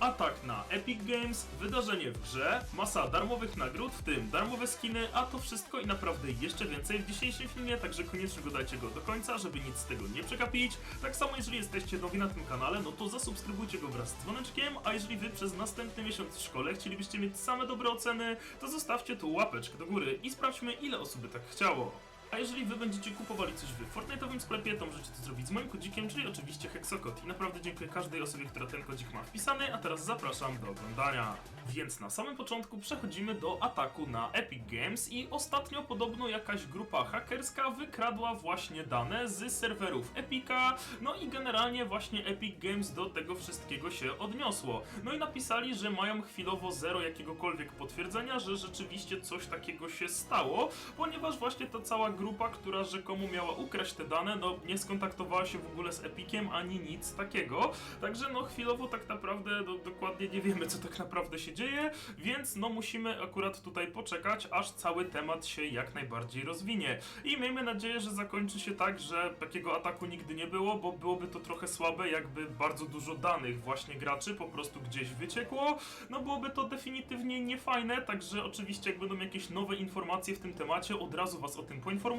Atak na Epic Games, wydarzenie w grze, masa darmowych nagród, w tym darmowe skiny, a to wszystko i naprawdę jeszcze więcej w dzisiejszym filmie, także koniecznie oglądajcie go do końca, żeby nic z tego nie przegapić. Tak samo jeżeli jesteście nowi na tym kanale, no to zasubskrybujcie go wraz z dzwoneczkiem, a jeżeli wy przez następny miesiąc w szkole chcielibyście mieć same dobre oceny, to zostawcie tu łapeczkę do góry i sprawdźmy ile osób tak chciało. A jeżeli wy będziecie kupowali coś w Fortnite'owym sklepie, to możecie to zrobić z moim kodzikiem, czyli oczywiście Hexokod. I naprawdę dziękuję każdej osobie, która ten kodzik ma wpisany, a teraz zapraszam do oglądania. Więc na samym początku przechodzimy do ataku na Epic Games i ostatnio podobno jakaś grupa hakerska wykradła właśnie dane z serwerów Epica, no i generalnie właśnie Epic Games do tego wszystkiego się odniosło. No i napisali, że mają chwilowo zero jakiegokolwiek potwierdzenia, że rzeczywiście coś takiego się stało, ponieważ właśnie ta cała grupa, która rzekomo miała ukraść te dane, no nie skontaktowała się w ogóle z Epiciem ani nic takiego. Także no chwilowo tak naprawdę do, dokładnie nie wiemy, co tak naprawdę się dzieje, więc no musimy akurat tutaj poczekać, aż cały temat się jak najbardziej rozwinie. I miejmy nadzieję, że zakończy się tak, że takiego ataku nigdy nie było, bo byłoby to trochę słabe, jakby bardzo dużo danych właśnie graczy po prostu gdzieś wyciekło. No byłoby to definitywnie niefajne, także oczywiście jak będą jakieś nowe informacje w tym temacie, od razu was o tym poinformuję.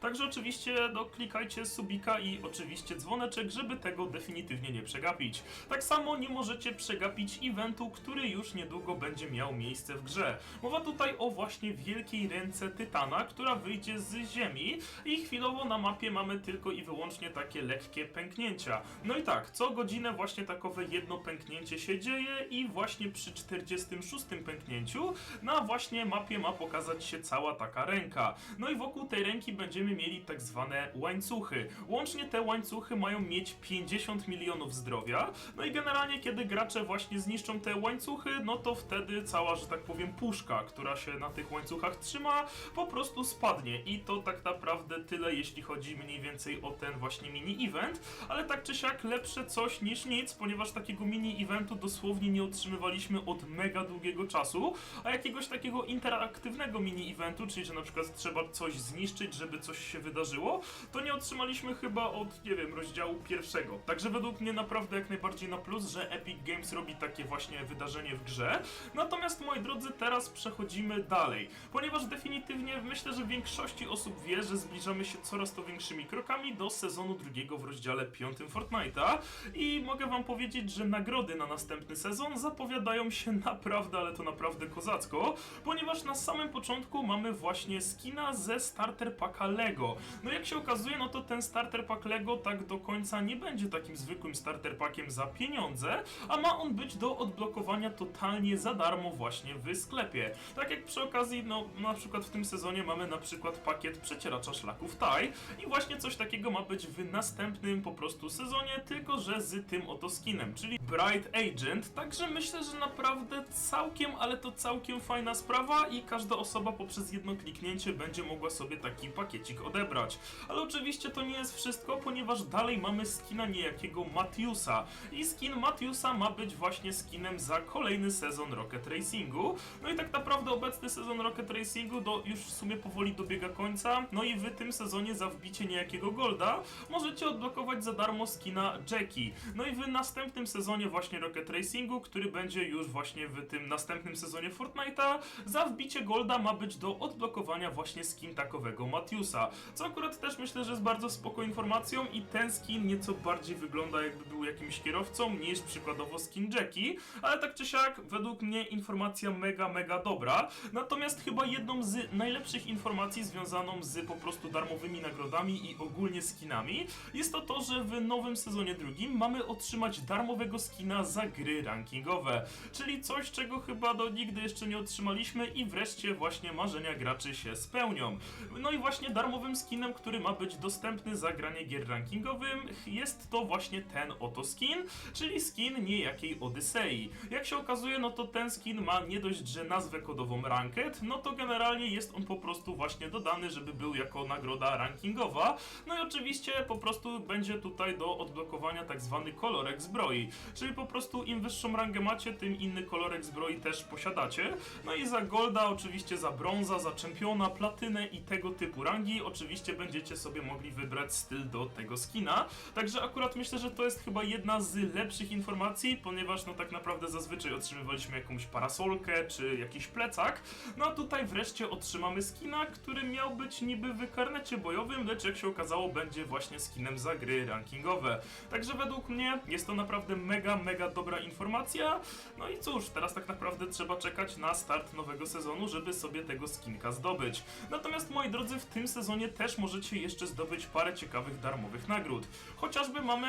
Także oczywiście no, klikajcie subika i oczywiście dzwoneczek, żeby tego definitywnie nie przegapić. Tak samo nie możecie przegapić eventu, który już niedługo będzie miał miejsce w grze. Mowa tutaj o właśnie wielkiej ręce Tytana, która wyjdzie z ziemi i chwilowo na mapie mamy tylko i wyłącznie takie lekkie pęknięcia. No i tak, co godzinę właśnie takowe jedno pęknięcie się dzieje i właśnie przy 46 pęknięciu na właśnie mapie ma pokazać się cała taka ręka. No i wokół tej ręki będziemy mieli tak zwane łańcuchy. Łącznie te łańcuchy mają mieć 50 milionów zdrowia. No i generalnie kiedy gracze właśnie zniszczą te łańcuchy, no to wtedy cała, że tak powiem, puszka, która się na tych łańcuchach trzyma, po prostu spadnie. I to tak naprawdę tyle, jeśli chodzi mniej więcej o ten właśnie mini-event, ale tak czy siak lepsze coś niż nic, ponieważ takiego mini-eventu dosłownie nie otrzymywaliśmy od mega długiego czasu, a jakiegoś takiego interaktywnego mini-eventu, czyli że na przykład trzeba coś zniszczyć, żeby coś się wydarzyło, to nie otrzymaliśmy chyba od, nie wiem, rozdziału pierwszego. Także według mnie naprawdę jak najbardziej na plus, że Epic Games robi takie właśnie wydarzenie w grze. Natomiast moi drodzy, teraz przechodzimy dalej, ponieważ definitywnie myślę, że większości osób wie, że zbliżamy się coraz to większymi krokami do sezonu drugiego w rozdziale piątym Fortnite'a i mogę wam powiedzieć, że nagrody na następny sezon zapowiadają się naprawdę, ale to naprawdę kozacko, ponieważ na samym początku mamy właśnie skina ze starter packa LEGO. No jak się okazuje, no to ten starter pack LEGO tak do końca nie będzie takim zwykłym starter packiem za pieniądze, a ma on być do odblokowania totalnie za darmo właśnie w sklepie. Tak jak przy okazji, no na przykład w tym sezonie mamy na przykład pakiet przecieracza szlaków TIE i właśnie coś takiego ma być w następnym po prostu sezonie, tylko że z tym oto skinem, czyli Bright Agent, także myślę, że naprawdę całkiem, ale to całkiem fajna sprawa i każda osoba poprzez jedno kliknięcie będzie mogła sobie taki pakiecik odebrać. Ale oczywiście to nie jest wszystko, ponieważ dalej mamy skina niejakiego Matiusa i skin Matiusa ma być właśnie skinem za kolejny sezon Rocket Racingu. No i tak naprawdę obecny sezon Rocket Racingu do, już w sumie powoli dobiega końca, no i w tym sezonie za wbicie niejakiego Golda możecie odblokować za darmo skina Jackie. No i w następnym sezonie właśnie Rocket Racingu, który będzie już właśnie w tym następnym sezonie Fortnite'a, za wbicie Golda ma być do odblokowania właśnie skin takowego Matiusa. Co akurat też myślę, że jest bardzo spoko informacją i ten skin nieco bardziej wygląda jakby był jakimś kierowcą niż przykładowo skin Jackie, ale tak czy siak według mnie informacja mega, mega dobra. Natomiast chyba jedną z najlepszych informacji związaną z po prostu darmowymi nagrodami i ogólnie skinami jest to to, że w nowym sezonie drugim mamy otrzymać darmowego skina za gry rankingowe, czyli coś, czego chyba do nigdy jeszcze nie otrzymaliśmy i wreszcie właśnie marzenia graczy się spełnią. No i właśnie darmowym skinem, który ma być dostępny za granie gier rankingowym jest to właśnie ten oto skin, czyli skin niejakiej Odysei. Jak się okazuje, no to ten skin ma nie dość, że nazwę kodową Ranked, no to generalnie jest on po prostu właśnie dodany, żeby był jako nagroda rankingowa. No i oczywiście po prostu będzie tutaj do odblokowania tak zwany kolorek zbroi, czyli po prostu im wyższą rangę macie, tym inny kolorek zbroi też posiadacie. No i za golda, oczywiście za brąza, za czempiona, platynę i tego typu rangi, oczywiście będziecie sobie mogli wybrać styl do tego skina. Także akurat myślę, że to jest chyba jedna z lepszych informacji, ponieważ no tak naprawdę zazwyczaj otrzymywaliśmy jakąś parasolkę czy jakiś plecak. No a tutaj wreszcie otrzymamy skina, który miał być niby w karnecie bojowym, lecz jak się okazało będzie właśnie skinem za gry rankingowe. Także według mnie jest to naprawdę mega, mega dobra informacja. No i cóż, teraz tak naprawdę trzeba czekać na start nowego sezonu, żeby sobie tego skinka zdobyć. Natomiast moi drodzy, w tym sezonie też możecie jeszcze zdobyć parę ciekawych darmowych nagród. Chociażby mamy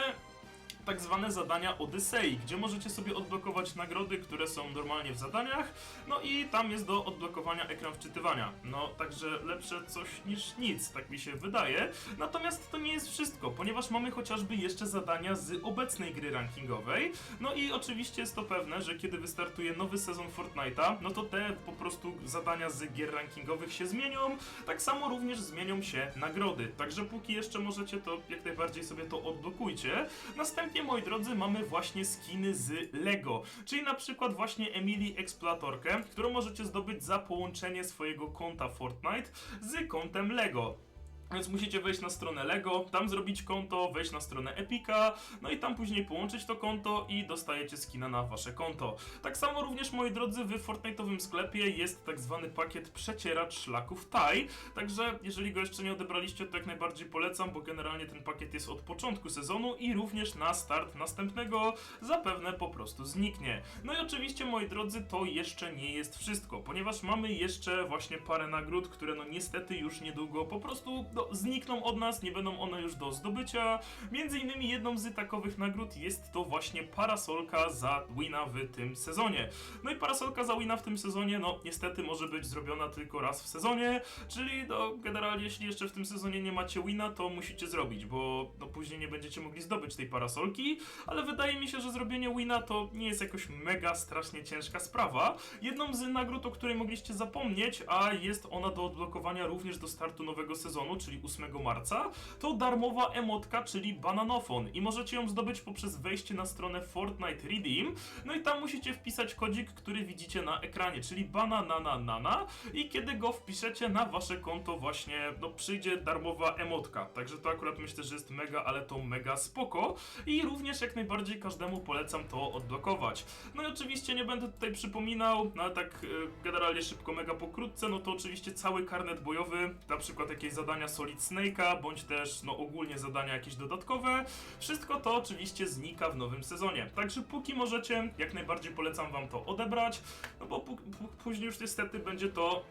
tak zwane zadania Odyssey, gdzie możecie sobie odblokować nagrody, które są normalnie w zadaniach, no i tam jest do odblokowania ekran wczytywania. No, także lepsze coś niż nic, tak mi się wydaje. Natomiast to nie jest wszystko, ponieważ mamy chociażby jeszcze zadania z obecnej gry rankingowej. No i oczywiście jest to pewne, że kiedy wystartuje nowy sezon Fortnite'a, no to te po prostu zadania z gier rankingowych się zmienią, tak samo również zmienią się nagrody. Także póki jeszcze możecie to jak najbardziej sobie to odblokujcie. Następnie, moi drodzy, mamy właśnie skiny z LEGO, czyli na przykład właśnie Emily Exploratorkę, którą możecie zdobyć za połączenie swojego konta Fortnite z kontem LEGO. Więc musicie wejść na stronę Lego, tam zrobić konto, wejść na stronę Epika, no i tam później połączyć to konto i dostajecie skina na wasze konto. Tak samo również, moi drodzy, w Fortnite'owym sklepie jest tak zwany pakiet przecieracz szlaków TAI, także jeżeli go jeszcze nie odebraliście, to jak najbardziej polecam, bo generalnie ten pakiet jest od początku sezonu i również na start następnego zapewne po prostu zniknie. No i oczywiście, moi drodzy, to jeszcze nie jest wszystko, ponieważ mamy jeszcze właśnie parę nagród, które no niestety już niedługo po prostu no, znikną od nas, nie będą one już do zdobycia. Między innymi jedną z takowych nagród jest to właśnie parasolka za wina w tym sezonie. No i parasolka za wina w tym sezonie, no niestety może być zrobiona tylko raz w sezonie, czyli no generalnie jeśli jeszcze w tym sezonie nie macie wina, to musicie zrobić, bo no później nie będziecie mogli zdobyć tej parasolki, ale wydaje mi się, że zrobienie wina to nie jest jakoś mega strasznie ciężka sprawa. Jedną z nagród, o której mogliście zapomnieć, a jest ona do odblokowania również do startu nowego sezonu, czyli 8 marca, to darmowa emotka, czyli bananofon. I możecie ją zdobyć poprzez wejście na stronę Fortnite Redeem, no i tam musicie wpisać kodzik, który widzicie na ekranie, czyli banananana. I kiedy go wpiszecie na wasze konto właśnie, no przyjdzie darmowa emotka, także to akurat myślę, że jest mega, ale to mega spoko. I również jak najbardziej każdemu polecam to odblokować. No i oczywiście nie będę tutaj przypominał, no ale tak e, generalnie szybko, mega pokrótce, no to oczywiście cały karnet bojowy, na przykład jakieś zadania Solid Snake'a, bądź też no ogólnie zadania jakieś dodatkowe, wszystko to oczywiście znika w nowym sezonie. Także póki możecie, jak najbardziej polecam wam to odebrać, no bo pó- pó- później już niestety będzie to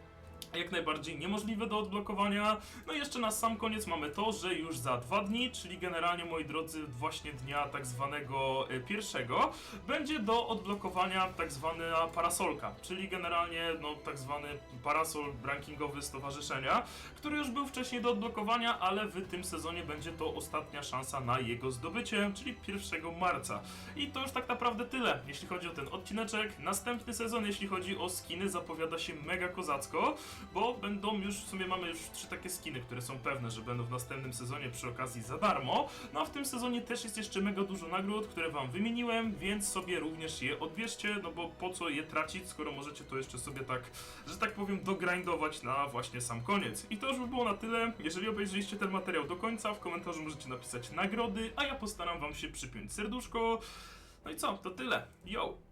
jak najbardziej niemożliwe do odblokowania. No i jeszcze na sam koniec mamy to, że już za dwa dni, czyli generalnie moi drodzy właśnie dnia tak zwanego e, pierwszego, będzie do odblokowania tak zwana parasolka, czyli generalnie no tak zwany parasol rankingowy stowarzyszenia, który już był wcześniej do odblokowania, ale w tym sezonie będzie to ostatnia szansa na jego zdobycie, czyli 1 marca. I to już tak naprawdę tyle, jeśli chodzi o ten odcineczek. Następny sezon, jeśli chodzi o skiny, zapowiada się mega kozacko, bo będą już, w sumie mamy już trzy takie skiny, które są pewne, że będą w następnym sezonie przy okazji za darmo. No a w tym sezonie też jest jeszcze mega dużo nagród, które wam wymieniłem, więc sobie również je odbierzcie, no bo po co je tracić, skoro możecie to jeszcze sobie tak, że tak powiem, dogrindować na właśnie sam koniec. I to już by było na tyle. Jeżeli obejrzeliście ten materiał do końca, w komentarzu możecie napisać nagrody, a ja postaram wam się przypiąć serduszko. No i co, to tyle. Yo!